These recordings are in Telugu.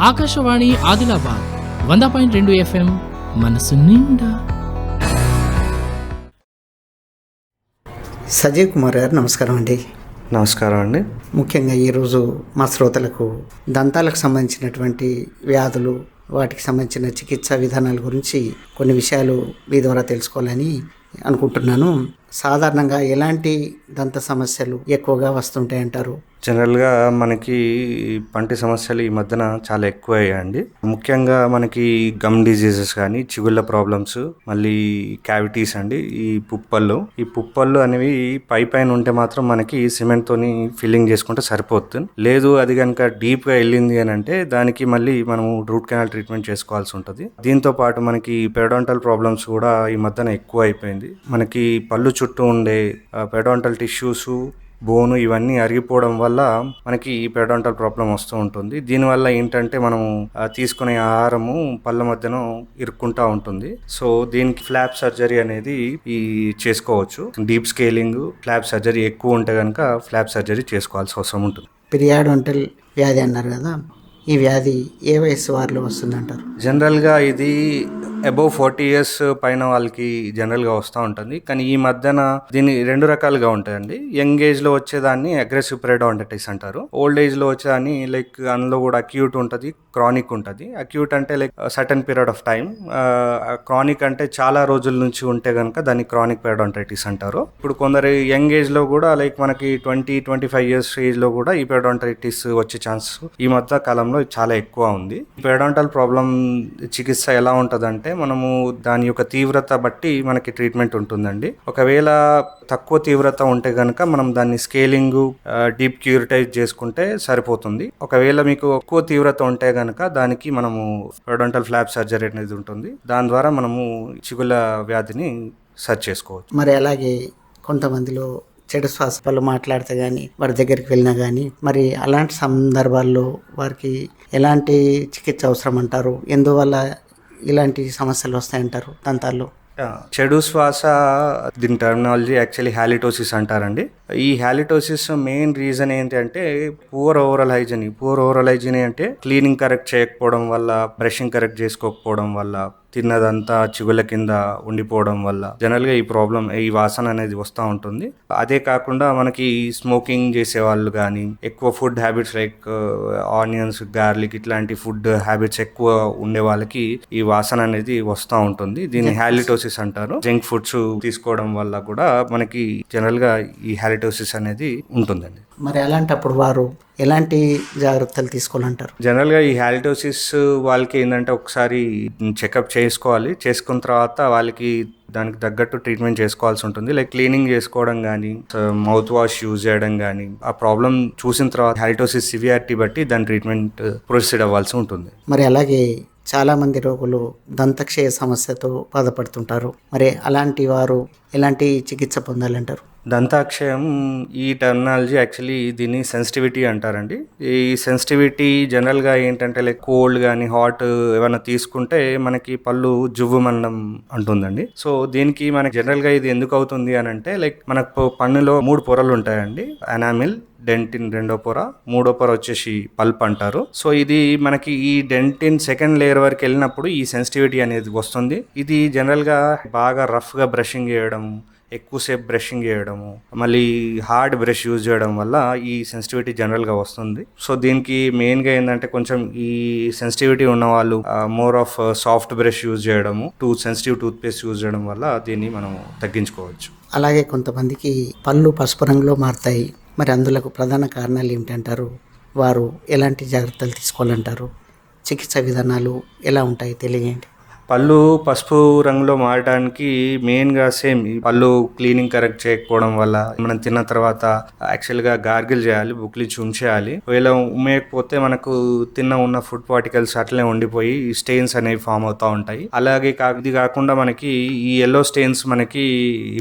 ఆకాశవాణి ఆదిలాబాద్ వంద పాయింట్ రెండు ఎఫ్ఎం మనసు నిండా. సజీవ్ కుమార్ గారు నమస్కారం అండి. నమస్కారం అండి. ముఖ్యంగా ఈరోజు మా శ్రోతలకు దంతాలకు సంబంధించినటువంటి వ్యాధులు వాటికి సంబంధించిన చికిత్సా విధానాల గురించి కొన్ని విషయాలు మీ ద్వారా తెలుసుకోవాలని అనుకుంటున్నాను. సాధారణంగా ఎలాంటి దంత సమస్యలు ఎక్కువగా వస్తుంటాయంటారు? జనరల్గా మనకి పంటి సమస్యలు ఈ మధ్యన చాలా ఎక్కువ అయ్యాయండి ముఖ్యంగా మనకి గమ్ డిజీజెస్ కానీ చిగుళ్ళ ప్రాబ్లమ్స్ మళ్ళీ క్యావిటీస్ అండి ఈ పుప్పళ్ళు. ఈ పుప్పళ్ళు అనేవి పై పైన ఉంటే మాత్రం మనకి సిమెంట్తోని ఫిల్లింగ్ చేసుకుంటే సరిపోతుంది. లేదు అది కనుక డీప్గా వెళ్ళింది అని అంటే దానికి మళ్ళీ మనము రూట్ కెనాల్ ట్రీట్మెంట్ చేసుకోవాల్సి ఉంటుంది. దీంతో పాటు మనకి పెడోంటల్ ప్రాబ్లమ్స్ కూడా ఈ మధ్యన ఎక్కువ అయిపోయింది మనకి పళ్ళు చుట్టూ ఉండే పెడోంటల్ టిష్యూస్ బోను ఇవన్నీ అరిగిపోవడం వల్ల మనకి ఈ పెడోంటల్ ప్రాబ్లం వస్తూ ఉంటుంది. దీనివల్ల ఏంటంటే మనము తీసుకునే ఆహారము పళ్ళ మధ్యన ఇరుక్కుంటా ఉంటుంది. సో దీనికి ఫ్లాప్ సర్జరీ అనేది ఈ చేసుకోవచ్చు. డీప్ స్కేలింగ్ ఫ్లాప్ సర్జరీ ఎక్కువ ఉంటే కనుక ఫ్లాప్ సర్జరీ చేసుకోవాల్సి అవసరం ఉంటుంది. పిరియాడొంటల్ వ్యాధి అన్నారు కదా ఈ వ్యాధి ఏ వయసు వారిలో వస్తుందంటారు? జనరల్గా ఇది అబౌవ్ ఫార్టీ ఇయర్స్ పైన వాళ్ళకి జనరల్గా వస్తూ ఉంటుంది. కానీ ఈ మధ్యన దీన్ని రెండు రకాలుగా ఉంటాయండి. యంగ్ ఏజ్లో వచ్చేదాన్ని అగ్రెసివ్ పెరిడాంటైటిస్ అంటారు. ఓల్డ్ ఏజ్లో వచ్చేదాన్ని లైక్ అందులో కూడా అక్యూట్ ఉంటుంది క్రానిక్ ఉంటుంది. అక్యూట్ అంటే like sudden period of time chronic అంటే చాలా రోజుల నుంచి ఉంటే కనుక దాన్ని క్రానిక్ పెరిడాంటైటిస్ అంటారు. ఇప్పుడు కొందరు యంగ్ ఏజ్లో కూడా లైక్ మనకి ట్వంటీ ట్వంటీ ఫైవ్ ఇయర్స్ ఏజ్లో కూడా ఈ పెరిడాంటైటిస్ వచ్చే ఛాన్స్ ఈ మధ్య కాలంలో చాలా ఎక్కువ ఉంది. పెరిడాంటల్ ప్రాబ్లం చికిత్స ఎలా ఉంటుందంటే మనము దాని యొక్క తీవ్రత బట్టి మనకి ట్రీట్మెంట్ ఉంటుందండి. ఒకవేళ తక్కువ తీవ్రత ఉంటే కనుక మనం దాన్ని స్కేలింగ్ డీప్ క్యూరిటైజ్ చేసుకుంటే సరిపోతుంది. ఒకవేళ మీకు ఎక్కువ తీవ్రత ఉంటే కనుక దానికి మనము పెరిడాంటల్ ఫ్లాప్ సర్జరీ అనేది ఉంటుంది. దాని ద్వారా మనము చిగుల వ్యాధిని సర్చ్ చేసుకోవచ్చు. మరి అలాగే కొంతమందిలో చెడు శ్వాస పళ్ళు మాట్లాడితే కానీ వారి దగ్గరికి వెళ్ళినా కానీ మరి అలాంటి సందర్భాల్లో వారికి ఎలాంటి చికిత్స అవసరం అంటారు? ఎందువల్ల ఇలాంటి సమస్యలు వస్తాయంటారు దంతాల్లో? చెడు శ్వాస దీని టర్మినాలజీ యాక్చువల్లీ హ్యాలిటోసిస్ అంటారండి. ఈ హ్యాలిటోసిస్ మెయిన్ రీజన్ ఏంటంటే poor overall hygiene poor overall hygiene అంటే క్లీనింగ్ కరెక్ట్ చేయకపోవడం వల్ల బ్రషింగ్ కరెక్ట్ చేసుకోకపోవడం వల్ల తిన్నదంతా చిగుల కింద ఉండిపోవడం వల్ల జనరల్గా ఈ ప్రాబ్లం ఈ వాసన అనేది వస్తూ ఉంటుంది. అదే కాకుండా మనకి స్మోకింగ్ చేసే వాళ్ళు కానీ ఎక్కువ food habits like onions garlic ఇట్లాంటి ఫుడ్ హ్యాబిట్స్ ఎక్కువ ఉండే వాళ్ళకి ఈ వాసన అనేది వస్తూ ఉంటుంది. దీన్ని హ్యాలిటోసిస్ అంటారు. జంక్ ఫుడ్స్ తీసుకోవడం వల్ల కూడా మనకి జనరల్గా ఈ హ్యాలిటోసిస్ అనేది ఉంటుందండి. మరి అలాంటప్పుడు వారు ఎలాంటి జాగ్రత్తలు తీసుకోవాలంటారు? జనరల్గా ఈ హ్యాలిటోసిస్ వాళ్ళకి ఏంటంటే ఒకసారి చెకప్ చేసుకోవాలి. చేసుకున్న తర్వాత వాళ్ళకి దానికి తగ్గట్టు ట్రీట్మెంట్ చేసుకోవాల్సి ఉంటుంది. లైక్ క్లీనింగ్ చేసుకోవడం కానీ మౌత్ వాష్ యూజ్ చేయడం కానీ ఆ ప్రాబ్లం చూసిన తర్వాత హ్యాలిటోసిస్ సివియారిటీ బట్టి దాని ట్రీట్మెంట్ ప్రొసీడ్ అవ్వాల్సి ఉంటుంది. మరి అలాగే చాలామంది రోగులు దంతక్షయ సమస్యతో బాధపడుతుంటారు. మరి అలాంటి వారు ఎలాంటి చికిత్స పొందాలంటారు? దంతాక్షయం ఈ టెర్మినాలజీ యాక్చువల్లీ దీన్ని సెన్సిటివిటీ అంటారండి. ఈ సెన్సిటివిటీ జనరల్గా ఏంటంటే లైక్ కోల్డ్ కానీ హాట్ ఏమైనా తీసుకుంటే మనకి పళ్ళు జువ్వు మండం అంటుందండి. సో దీనికి మనకి జనరల్గా ఇది ఎందుకు అవుతుంది అని అంటే లైక్ మనకు పన్నులో మూడు పొరలు ఉంటాయండి. అనామిల్ డెంటిన్ రెండో పొర మూడో పొర వచ్చేసి పల్ప్ అంటారు. సో ఇది మనకి ఈ డెంటిన్ సెకండ్ లేయర్ వరకు వెళ్ళినప్పుడు ఈ సెన్సిటివిటీ అనేది వస్తుంది. ఇది జనరల్గా బాగా రఫ్గా బ్రషింగ్ చేయడం ఎక్కువసేపు బ్రషింగ్ చేయడము మళ్ళీ హార్డ్ బ్రష్ యూజ్ చేయడం వల్ల ఈ సెన్సిటివిటీ జనరల్గా వస్తుంది. సో దీనికి మెయిన్గా ఏంటంటే కొంచెం ఈ సెన్సిటివిటీ ఉన్న వాళ్ళు more of soft brush use చేయడము too sensitive toothpaste use చేయడం వల్ల దీన్ని మనం తగ్గించుకోవచ్చు. అలాగే కొంతమందికి పళ్ళు పసుపు రంగులో మారుతాయి. మరి అందులకు ప్రధాన కారణాలు ఏమిటంటారు? వారు ఎలాంటి జాగ్రత్తలు తీసుకోవాలంటారు? చికిత్స విధానాలు ఎలా ఉంటాయి తెలియజేయండి పళ్ళు పసుపు రంగులో మారడానికి మెయిన్గా సేమ్ పళ్ళు క్లీనింగ్ కరెక్ట్ చేయకపోవడం వల్ల మనం తిన్న తర్వాత యాక్చువల్గా గార్గిల్ చేయాలి బుక్లించి ఉంచేయాలి. ఒకవేళ ఉమ్మేయకపోతే మనకు తిన్న ఉన్న ఫుడ్ పార్టికల్స్ అట్లనే ఉండిపోయి స్టెయిన్స్ అనేవి ఫామ్ అవుతూ ఉంటాయి. అలాగే ఇది కాకుండా మనకి ఈ ఎల్లో స్టెయిన్స్ మనకి ఈ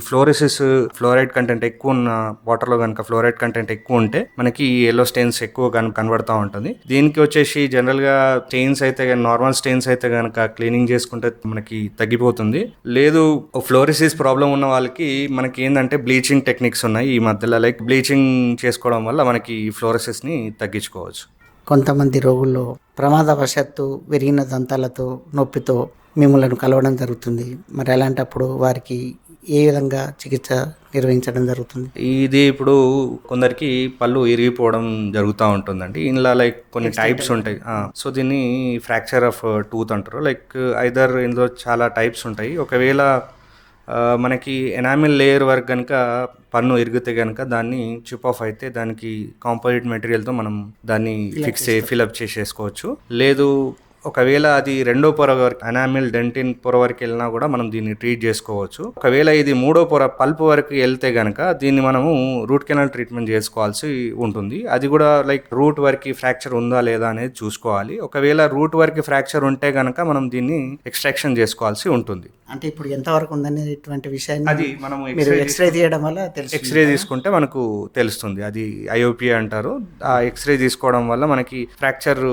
ఫ్లోరైడ్ కంటెంట్ ఎక్కువ ఉన్న వాటర్లో కనుక ఫ్లోరైడ్ కంటెంట్ ఎక్కువ ఉంటే మనకి ఈ ఎల్లో స్టెయిన్స్ ఎక్కువ కనబడతా ఉంటుంది. దీనికి వచ్చేసి జనరల్గా స్టెయిన్స్ అయితే నార్మల్ స్టెయిన్స్ అయితే కనుక క్లీనింగ్ చేసుకుంటే మనకి తగ్గిపోతుంది. లేదు ఫ్లోరిసిస్ ప్రాబ్లం ఉన్న వాళ్ళకి మనకి ఏంటంటే బ్లీచింగ్ టెక్నిక్స్ ఉన్నాయి ఈ మధ్యలో. లైక్ బ్లీచింగ్ చేసుకోవడం వల్ల మనకి ఫ్లోరసిస్ని తగ్గించుకోవచ్చు. కొంతమంది రోగుల్లో ప్రమాదవశాత్తు విరిగిన దంతాలతో నొప్పితో మిమ్మల్ని కలవడం జరుగుతుంది. మరి అలాంటప్పుడు వారికి ఏ విధంగా చికిత్స నిర్వహించడం జరుగుతుంది? ఇది ఇప్పుడు కొందరికి పళ్ళు ఇరిగిపోవడం జరుగుతూ ఉంటుందండి. ఇందులో లైక్ కొన్ని టైప్స్ ఉంటాయి. సో దీన్ని ఫ్రాక్చర్ ఆఫ్ టూత్ అంటారు. లైక్ ఐదర్ ఇందులో చాలా టైప్స్ ఉంటాయి. ఒకవేళ మనకి ఎనామిల్ లేయర్ వరకు కనుక పన్ను ఇరిగితే కనుక దాన్ని చిప్ ఆఫ్ అయితే దానికి కాంపోజిట్ మెటీరియల్తో మనం దాన్ని ఫిక్స్ ఫిల్అప్ చేసేసుకోవచ్చు. లేదు ఒకవేళ అది రెండో పొర వరకు అనామిల్ డెంటిన్ పొర వరకు వెళ్ళినా కూడా మనం దీన్ని ట్రీట్ చేసుకోవచ్చు. ఒకవేళ ఇది మూడో పొర పల్ప్ వరకు వెళ్తే గనక దీన్ని మనము రూట్ కెనాల్ ట్రీట్మెంట్ చేసుకోవాల్సి ఉంటుంది. అది కూడా లైక్ రూట్ వరకు ఫ్రాక్చర్ ఉందా లేదా అనేది చూసుకోవాలి. ఒకవేళ రూట్ వరకు ఫ్రాక్చర్ ఉంటే గనక మనం దీన్ని ఎక్స్ట్రాక్షన్ చేసుకోవాల్సి ఉంటుంది. అంటే ఇప్పుడు ఎంతవరకు ఉందనేటువంటి విషయాన్ని అది మనం ఎక్స్రే తీయడం వల్ల తెలుసు ఎక్స్రే తీసుకుంటే మనకు తెలుస్తుంది. అది ఐఓపి అంటారు. ఆ ఎక్స్రే తీసుకోవడం వల్ల మనకి ఫ్రాక్చర్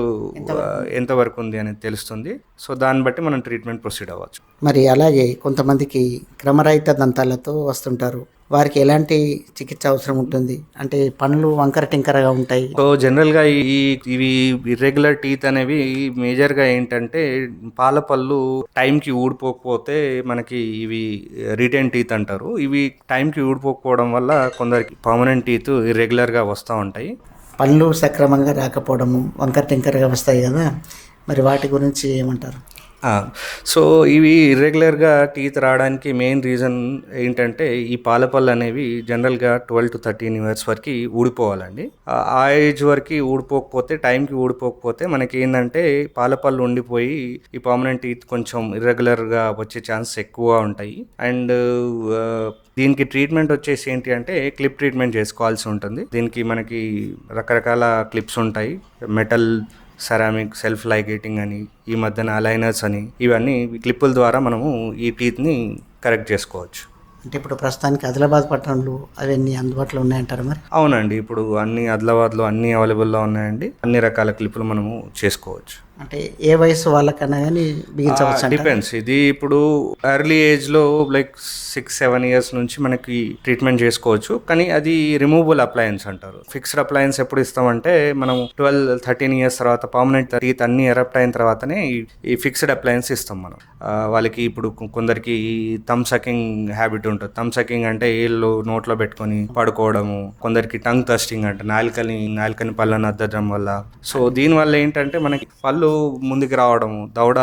ఎంత వరకు ఉంది అనేది తెలుస్తుంది. సో దాన్ని బట్టి మనం ట్రీట్మెంట్ ప్రొసీడ్ అవ్వచ్చు. మరి అలాగే కొంతమందికి క్రమరహిత దంతాలతో వస్తుంటారు. వారికి ఎలాంటి చికిత్స అవసరం ఉంటుంది? అంటే పనులు వంకర టింకరగా ఉంటాయి. సో జనరల్గా ఈ ఇవి ఇర్రెగ్యులర్ టీత్ అనేవి మేజర్గా ఏంటంటే పాల పళ్ళు టైంకి ఊడిపోకపోతే మనకి ఇవి రిటైన్ టీత్ అంటారు. ఇవి టైంకి ఊడిపోకపోవడం వల్ల కొందరికి పర్మనెంట్ టీత్ ఇర్రెగ్యులర్గా వస్తూ ఉంటాయి. పనులు సక్రమంగా రాకపోవడము వంకర టింకరగా వస్తాయి కదా. మరి వాటి గురించి ఏమంటారు? సో ఇవి ఇర్రెగ్యులర్గా టీత్ రావడానికి మెయిన్ రీజన్ ఏంటంటే ఈ పాలపళ్ళు అనేవి జనరల్గా ట్వెల్వ్ టు థర్టీన్ ఇయర్స్ వరకు ఊడిపోవాలండి. ఆ ఆ ఏజ్ వరకు ఊడిపోకపోతే టైంకి ఊడిపోకపోతే మనకి ఏంటంటే పాలపళ్ళు ఉండిపోయి ఈ పర్మనెంట్ టీత్ కొంచెం ఇర్రెగ్యులర్గా వచ్చే ఛాన్సెస్ ఎక్కువ ఉంటాయి. అండ్ దీనికి ట్రీట్మెంట్ వచ్చేసి ఏంటి అంటే క్లిప్ ట్రీట్మెంట్ చేసుకోవాల్సి ఉంటుంది. దీనికి మనకి రకరకాల క్లిప్స్ ఉంటాయి. మెటల్ సెరామిక్ సెల్ఫ్ లైగేటింగ్ అని ఈ మధ్యన అలైనర్స్ అని ఇవన్నీ క్లిప్పుల ద్వారా మనము ఈ టీత్ని కరెక్ట్ చేసుకోవచ్చు. అంటే ఇప్పుడు ప్రస్తుతానికి ఆదిలాబాద్ పట్టణంలో అవన్నీ అందుబాటులో ఉన్నాయంటారు మరి? అవునండి. ఇప్పుడు అన్ని ఆదిలాబాద్లో అన్ని అవైలబుల్లో ఉన్నాయండి. అన్ని రకాల క్లిప్పులు మనము చేసుకోవచ్చు. అంటే ఏ వయసు వాళ్ళకన్నా కానీ బిగించవచ్చు? డిపెండ్స్ ఇది ఇప్పుడు ఎర్లీ ఏజ్లో లైక్ సిక్స్ సెవెన్ ఇయర్స్ నుంచి మనకి ట్రీట్మెంట్ చేసుకోవచ్చు. కానీ అది రిమూవబుల్ అప్లయన్స్ అంటారు. ఫిక్స్డ్ అప్లయన్స్ ఎప్పుడు ఇస్తామంటే మనం ట్వెల్వ్ థర్టీన్ ఇయర్స్ తర్వాత పర్మనెంట్ టీత్ అన్ని ఎరప్ట్ అయిన తర్వాతనే ఈ- ఫిక్స్డ్ అప్లయన్స్ ఇస్తాం మనం. వాళ్ళకి ఇప్పుడు కొందరికి థమ్ సకింగ్ హ్యాబిట్ ఉంటుంది. థమ్ సకింగ్ అంటే ఏళ్ళు నోట్లో పెట్టుకొని పడుకోవడము కొందరికి టంగ్ థస్టింగ్ అంటే నాలుకని నాలుకని పళ్ళని అద్దడం వల్ల. సో దీని వల్ల ఏంటంటే మనకి పళ్ళు ముందుకు రావడము దవడ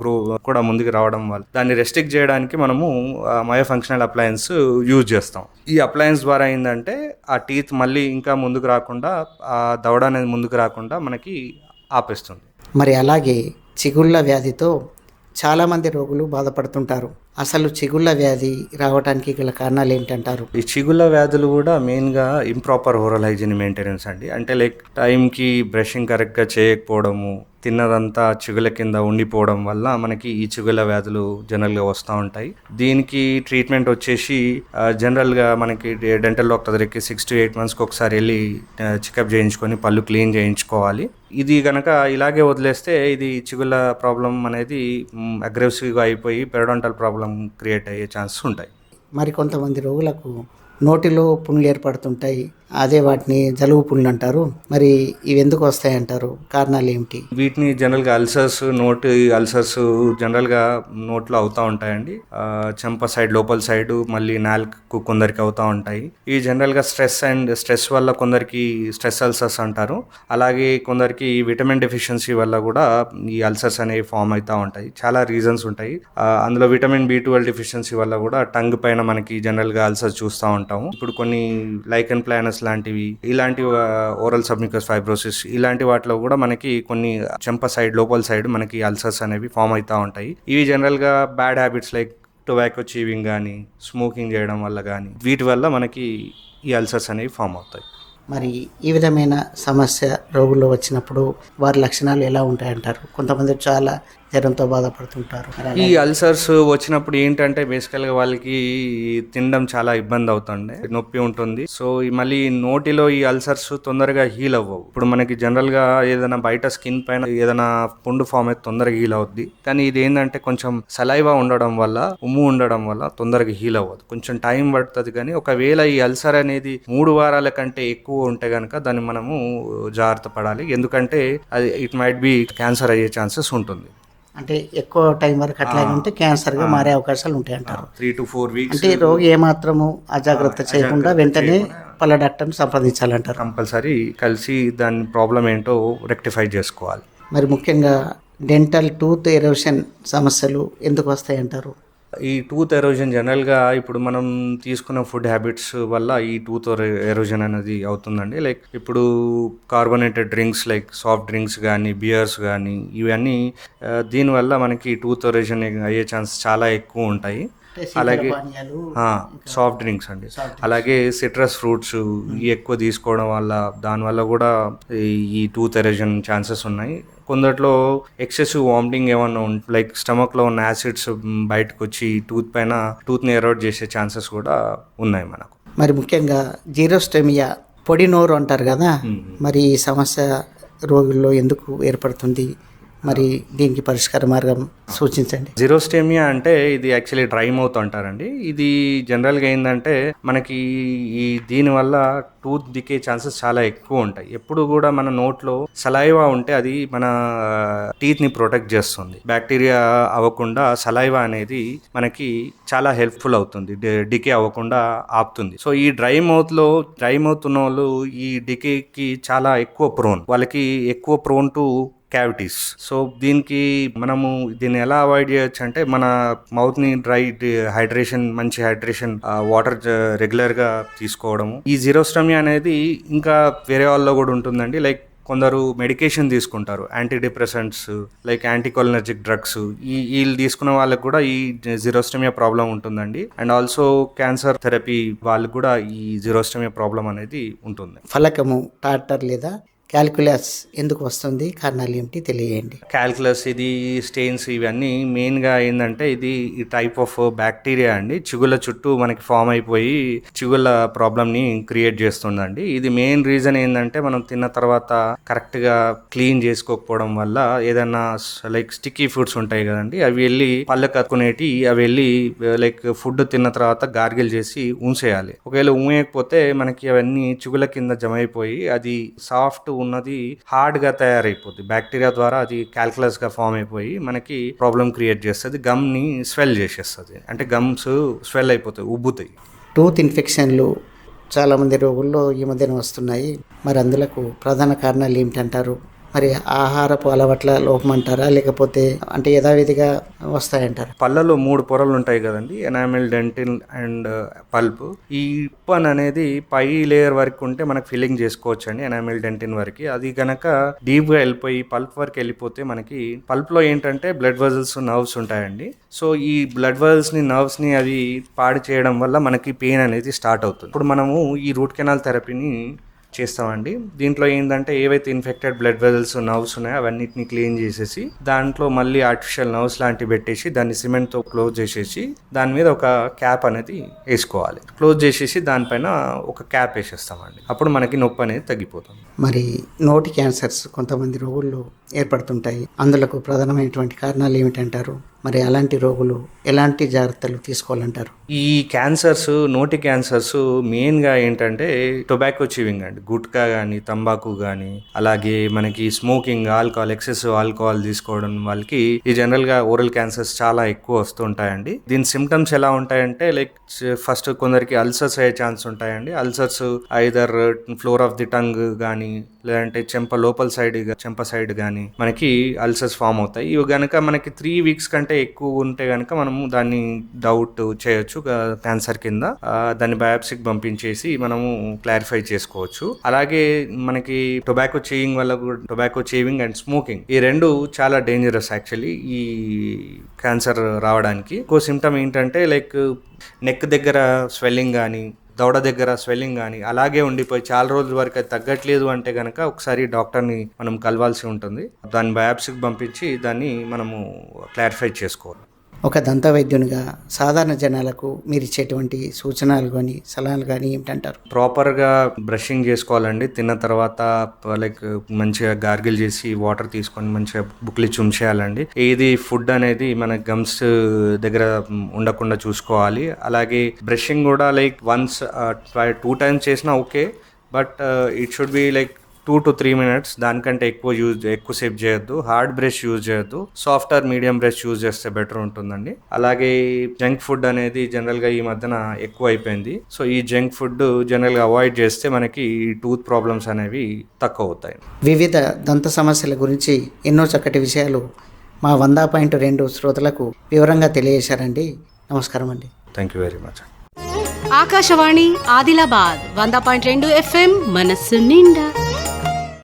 గ్రో కూడా ముందుకు రావడం వల్ల దాన్ని రెస్ట్రిక్ట్ చేయడానికి మనము మయో ఫంక్షనల్ అప్లయన్స్ యూజ్ చేస్తాం. ఈ అప్లయన్స్ ద్వారా ఏంటంటే ఆ టీత్ మళ్ళీ ఇంకా ముందుకు రాకుండా ఆ దవడ అనేది ముందుకు రాకుండా మనకి ఆపేస్తుంది. మరి అలాగే చిగుళ్ళ వ్యాధితో చాలామంది రోగులు బాధపడుతుంటారు. అసలు చిగుళ్ళ వ్యాధి రావడానికి గల కారణాలు ఏంటంటారు? ఈ చిగుళ్ళ వ్యాధులు కూడా మెయిన్గా ఇంప్రాపర్ ఓరల్ హైజీన్ మెయింటెనెన్స్ అండి. అంటే లైక్ టైంకి బ్రషింగ్ కరెక్ట్గా చేయకపోవడము తిన్నదంతా చిగుల కింద ఉండిపోవడం వల్ల మనకి ఈ చిగుళ్ళ వ్యాధులు జనరల్గా వస్తూ ఉంటాయి. దీనికి ట్రీట్మెంట్ వచ్చేసి జనరల్గా మనకి డెంటల్ డాక్టర్ దగ్గరికి సిక్స్ టు ఎయిట్ మంత్స్కి ఒకసారి వెళ్ళి చెకప్ చేయించుకొని పళ్ళు క్లీన్ చేయించుకోవాలి. ఇది కనుక ఇలాగే వదిలేస్తే ఇది చిగుళ్ళ ప్రాబ్లం అనేది అగ్రెసివ్గా అయిపోయి పెరడొంటల్ ప్రాబ్లం క్రియేట్ అయ్యే ఛాన్సెస్ ఉంటాయి. మరి కొంతమంది రోగులకు నోటిలో పుండ్లు ఏర్పడుతుంటాయి. అదే వాటిని జలుబు పుండ్లు అంటారు. మరి ఇవి ఎందుకు వస్తాయి అంటారు? కారణాలు ఏమిటి? వీటిని జనరల్గా అల్సర్స్ నోట్ అల్సర్స్ జనరల్గా నోట్లో అవుతూ ఉంటాయండి. చెంప సైడ్ లోపల సైడ్ మళ్ళీ నాల్కు కొందరికి అవుతూ ఉంటాయి. ఇవి జనరల్గా స్ట్రెస్ అండ్ స్ట్రెస్ వల్ల కొందరికి స్ట్రెస్ అల్సర్స్ అంటారు. అలాగే కొందరికి విటమిన్ డెఫిషియన్సీ వల్ల కూడా ఈ అల్సర్స్ అనేవి ఫామ్ అవుతూ ఉంటాయి. చాలా రీజన్స్ ఉంటాయి. అందులో విటమిన్ బి ట్వెల్వ్ డెఫిషియన్సీ వల్ల కూడా టంగ్ పైన మనకి జనరల్గా అల్సర్స్ చూస్తూ ఉంటాము. ఇప్పుడు కొన్ని లైక్ అండ్ ప్లానస్ లాంటివి ఇలాంటి ఓరల్ సబ్మికస్ ఫైబ్రోసిస్ ఇలాంటి వాటిలో కూడా మనకి కొన్ని చెంప సైడ్ లోపల సైడ్ మనకి అల్సర్స్ అనేవి ఫామ్ అవుతూ ఉంటాయి. ఇవి జనరల్గా bad habits like tobacco chewing కానీ స్మోకింగ్ చేయడం వల్ల కానీ వీటి వల్ల మనకి ఈ అల్సర్స్ అనేవి ఫామ్ అవుతాయి. మరి ఈ విధమైన సమస్య రోగుల్లో వచ్చినప్పుడు వారి లక్షణాలు ఎలా ఉంటాయంటారు? కొంతమంది చాలా జ్వరంతో బాధపడుతుంటారు. ఈ అల్సర్స్ వచ్చినప్పుడు ఏంటంటే బేసికల్గా వాళ్ళకి తినడం చాలా ఇబ్బంది అవుతుండే నొప్పి ఉంటుంది. సో మళ్ళీ నోటిలో ఈ అల్సర్స్ తొందరగా హీల్ అవ్వవు. ఇప్పుడు మనకి జనరల్గా ఏదైనా బయట స్కిన్ పైన ఏదైనా పుండు ఫామ్ అయితే తొందరగా హీల్ అవుద్ది. కానీ ఇది ఏంటంటే కొంచెం సలైవా ఉండడం వల్ల ఉమ్ము ఉండడం వల్ల తొందరగా హీల్ అవ్వదు. కొంచెం టైం పడుతుంది కానీ ఒకవేళ ఈ అల్సర్ అనేది మూడు వారాల కంటే ఎక్కువ ఉంటే కనుక దాన్ని మనము జాగ్రత్త పడాలి. ఎందుకంటే అది ఇట్ మైట్ బి క్యాన్సర్ అయ్యే ఛాన్సెస్ ఉంటుంది. అంటే ఎక్కువ టైం వరకు అట్లాగే ఉంటే క్యాన్సర్గా మారే అవకాశాలు ఉంటాయి అంటారు త్రీ టు ఫోర్ వీక్స్ అంటే రోగి ఏమాత్రము అజాగ్రత్త చేయకుండా వెంటనే పళ్ళ డాక్టర్ని సంప్రదించాలంటారు. కంపల్సరీ కలిసి దాని ప్రాబ్లం ఏంటో రెక్టిఫై చేసుకోవాలి. మరి ముఖ్యంగా డెంటల్ టూత్ ఎరోషన్ సమస్యలు ఎందుకు వస్తాయంటారు? ఈ టూత్ ఎరోజన్ జనరల్గా ఇప్పుడు మనం తీసుకున్న ఫుడ్ హ్యాబిట్స్ వల్ల ఈ టూత్ ఎరోజన్ అనేది అవుతుందండి. లైక్ ఇప్పుడు carbonated drinks like soft drinks కానీ బియర్స్ కానీ ఇవన్నీ దీనివల్ల మనకి టూత్ ఎరోజన్ అయ్యే ఛాన్స్ చాలా ఎక్కువ ఉంటాయి. అలాగే సాఫ్ట్ డ్రింక్స్ అండి. అలాగే సిట్రస్ ఫ్రూట్స్ ఎక్కువ తీసుకోవడం వల్ల దానివల్ల కూడా ఈ- ఈ టూత్ ఎరోజన్ ఛాన్సెస్ ఉన్నాయి. కొందట్లో ఎక్సెసివ్ వామిటింగ్ ఏమన్నా ఉంటే లైక్ స్టమక్లో ఉన్న యాసిడ్స్ బయటకు వచ్చి టూత్ పైన టూత్ని ఎరోడ్ చేసే ఛాన్సెస్ కూడా ఉన్నాయి మనకు. మరి ముఖ్యంగా జీరోస్టెమియా పొడి నోరు అంటారు కదా మరి ఈ సమస్య రోగుల్లో ఎందుకు ఏర్పడుతుంది? మరి దీనికి పరిష్కార మార్గం సూచించండి. జిరోస్టేమియా అంటే ఇది యాక్చువల్లీ డ్రై మౌత్ అంటారండి. ఇది జనరల్గా ఏంటంటే మనకి ఈ దీనివల్ల టూత్ దికే ఛాన్సెస్ చాలా ఎక్కువ ఉంటాయి. ఎప్పుడు కూడా మన నోట్లో సలైవా ఉంటే అది మన టీత్ని ప్రొటెక్ట్ చేస్తుంది. బ్యాక్టీరియా అవ్వకుండా సలైవా అనేది మనకి చాలా హెల్ప్ఫుల్ అవుతుంది. డికే అవ్వకుండా ఆపుతుంది. సో ఈ డ్రై మౌత్లో డ్రై మౌత్ ఉన్న వాళ్ళు ఈ డికేకి చాలా ఎక్కువ ప్రోన్. వాళ్ళకి ఎక్కువ ప్రోన్ టు క్యావిటీస్ సో దీనికి మనము దీన్ని ఎలా అవాయిడ్ చేయొచ్చు అంటే మన మౌత్ని డ్రై హైడ్రేషన్ మంచి హైడ్రేషన్ వాటర్ రెగ్యులర్గా తీసుకోవడము. ఈ జీరోస్టమీ అనేది ఇంకా వేరే వాళ్ళలో కూడా ఉంటుందండి. లైక్ కొందరు మెడికేషన్ తీసుకుంటారు. Anti depressants like anticholinergic drugs ఈ వీళ్ళు తీసుకున్న వాళ్ళకి కూడా ఈ జీరోస్టమియా ప్రాబ్లం ఉంటుందండి. అండ్ ఆల్సో క్యాన్సర్ థెరపీ వాళ్ళకి కూడా ఈ జీరోస్టమియా ప్రాబ్లం అనేది ఉంటుంది. ఫలకము టాటర్ లేదా క్యాల్కులస్ ఎందుకు వస్తుంది? కారణాలు ఏమిటి? తెలియజేయండి. క్యాల్కులస్ ఇది స్టెయిన్స్ ఇవన్నీ మెయిన్గా ఏంటంటే ఇది ఈ టైప్ ఆఫ్ బ్యాక్టీరియా అండి. చిగుళ్ళ చుట్టూ మనకి ఫామ్ అయిపోయి చిగుళ్ళ ప్రాబ్లమ్ని క్రియేట్ చేస్తుందండి. ఇది మెయిన్ రీజన్ ఏంటంటే మనం తిన్న తర్వాత కరెక్ట్గా క్లీన్ చేసుకోకపోవడం వల్ల ఏదైనా లైక్ స్టిక్కీ ఫుడ్స్ ఉంటాయి కదండి అవి వెళ్ళి పళ్ళు కత్తుకునేటి అవి వెళ్ళి లైక్ ఫుడ్ తిన్న తర్వాత గార్గిల్ చేసి ఉంచేయాలి. ఒకవేళ ఉమ్మేయకపోతే మనకి అవన్నీ చిగుల కింద జమ అయిపోయి అది సాఫ్ట్ ఉన్నది హార్డ్గా తయారైపోతుంది బ్యాక్టీరియా ద్వారా అది క్యాల్కులస్గా ఫామ్ అయిపోయి మనకి ప్రాబ్లం క్రియేట్ చేస్తుంది గమ్ని స్వెల్ చేసేస్తుంది. అంటే గమ్స్ స్వెల్ అయిపోతాయి ఉబ్బుతాయి. టూత్ ఇన్ఫెక్షన్లు చాలామంది రోగుల్లో ఈ మధ్యన వస్తున్నాయి. మరి అందులకు ప్రధాన కారణాలు ఏమిటంటారు? మరి ఆహారపు అలవాట్ల లోపం అంటారా లేకపోతే అంటే యథావిధిగా వస్తాయంటారా? పళ్ళలో మూడు పొరలు ఉంటాయి కదండి enamel dentin and uh, pulp. ఈ ఇప్పన్ అనేది పై లేయర్ వరకు ఉంటే మనకు ఫిల్లింగ్ చేసుకోవచ్చు అండి ఎనామిల్ డెంటిన్ వరకు. అది గనక డీప్గా వెళ్ళిపోయి పల్ప్ వరకు వెళ్ళిపోతే మనకి పల్ప్లో ఏంటంటే బ్లడ్ వెజల్స్ నర్వ్స్ ఉంటాయండి. సో ఈ బ్లడ్ వెజల్స్ని నర్వ్స్ని అవి పాడు చేయడం వల్ల మనకి పెయిన్ అనేది స్టార్ట్ అవుతుంది. ఇప్పుడు మనము ఈ రూట్ కెనాల్ థెరపీని చేస్తామండి. దీంట్లో ఏంటంటే ఏవైతే ఇన్ఫెక్టెడ్ బ్లడ్ వెజల్స్ నర్వ్స్ ఉన్నాయో అవన్నిటిని క్లీన్ చేసేసి దాంట్లో మళ్ళీ ఆర్టిఫిషియల్ నర్వ్స్ లాంటివి పెట్టేసి దాన్ని సిమెంట్తో క్లోజ్ చేసేసి దాని మీద ఒక క్యాప్ అనేది వేసుకోవాలి. క్లోజ్ చేసేసి దానిపైన ఒక క్యాప్ వేసేస్తామండి. అప్పుడు మనకి నొప్పి అనేది తగ్గిపోతుంది. మరి నోటి క్యాన్సర్స్ కొంతమంది రోగుల్లో ఏర్పడుతుంటాయి. అందులకు ప్రధానమైనటువంటి కారణాలు ఏమిటంటారు? మరి అలాంటి రోగులు ఎలాంటి జాగ్రత్తలు తీసుకోవాలంటారు? ఈ క్యాన్సర్స్ నోటి క్యాన్సర్స్ మెయిన్గా ఏంటంటే టొబాకో చీవింగ్ అండి. గుట్కా కానీ తంబాకు కానీ అలాగే మనకి స్మోకింగ్ ఆల్కహాల్ ఎక్సెసివ్ ఆల్కహాల్ తీసుకోవడం వాళ్ళకి ఈ జనరల్గా ఓరల్ క్యాన్సర్స్ చాలా ఎక్కువ వస్తుంటాయండి. దీని సిమ్టమ్స్ ఎలా ఉంటాయంటే లైక్ ఫస్ట్ కొందరికి అల్సర్స్ అయ్యే ఛాన్స్ ఉంటాయండి. Ulcers either floor of the tongue కానీ లేదంటే చెంప లోపల సైడ్ చెంప సైడ్ కానీ మనకి అల్సర్స్ ఫామ్ అవుతాయి. ఇవి కనుక మనకి త్రీ వీక్స్ కంటే ఎక్కువ ఉంటే కనుక మనము దాన్ని డౌట్ చేయొచ్చు క్యాన్సర్ కింద. దాన్ని బయాప్సీకి పంపించేసి మనము క్లారిఫై చేసుకోవచ్చు. అలాగే మనకి టొబాకో చేయింగ్ వల్ల కూడా టొబాకో చేవింగ్ అండ్ స్మోకింగ్ ఈ రెండు చాలా డేంజరస్ యాక్చువల్లీ ఈ క్యాన్సర్ రావడానికి. ఇంకో సిమ్టమ్ ఏంటంటే లైక్ నెక్ దగ్గర స్వెల్లింగ్ కానీ దవడ దగ్గర స్వెల్లింగ్ కానీ అలాగే ఉండిపోయి చాలా రోజుల వరకు అది తగ్గట్లేదు అంటే కనుక ఒకసారి డాక్టర్ని మనం కలవాల్సి ఉంటుంది. దాన్ని బయాప్సీకి పంపించి దాన్ని మనము క్లారిఫై చేసుకోవాలి. ఒక దంత వైద్యునిగా సాధారణ జనాలకు మీరు ఇచ్చేటువంటి సూచనలు కానీ సలహాలు కానీ ఏమిటంటారు? ప్రాపర్గా బ్రషింగ్ చేసుకోవాలండి. తిన్న తర్వాత లైక్ మంచిగా గార్గిల్ చేసి వాటర్ తీసుకొని మంచిగా బుక్లు చుంచేయాలండి ఇది ఫుడ్ అనేది మన గమ్స్ దగ్గర ఉండకుండా చూసుకోవాలి. అలాగే బ్రషింగ్ కూడా లైక్ వన్స్ టూ టైమ్స్ చేసినా okay. But it should be like two to three minutes దానికంటే ఎక్కువ యూజ్ ఎక్కువసేపు చేయొద్దు. హార్డ్ బ్రష్ యూజ్ చేయొద్దు. Soft or medium brush use చేస్తే బెటర్ ఉంటుందండి. అలాగే జంక్ ఫుడ్ అనేది జనరల్గా ఈ మధ్యన ఎక్కువ అయిపోయింది. సో ఈ జంక్ ఫుడ్ జనరల్గా అవాయిడ్ చేస్తే మనకి ఈ టూత్ ప్రాబ్లమ్స్ అనేవి తక్కువ అవుతాయి. వివిధ దంత సమస్యల గురించి ఎన్నో చక్కటి విషయాలు మా వంద పాయింట్ రెండు శ్రోతలకు వివరంగా తెలియజేశారండి. నమస్కారం అండి. Thank you very much Akashvani Adilabad వంద పాయింట్ రెండు ఎఫ్ఎం మనస్సు నిండా.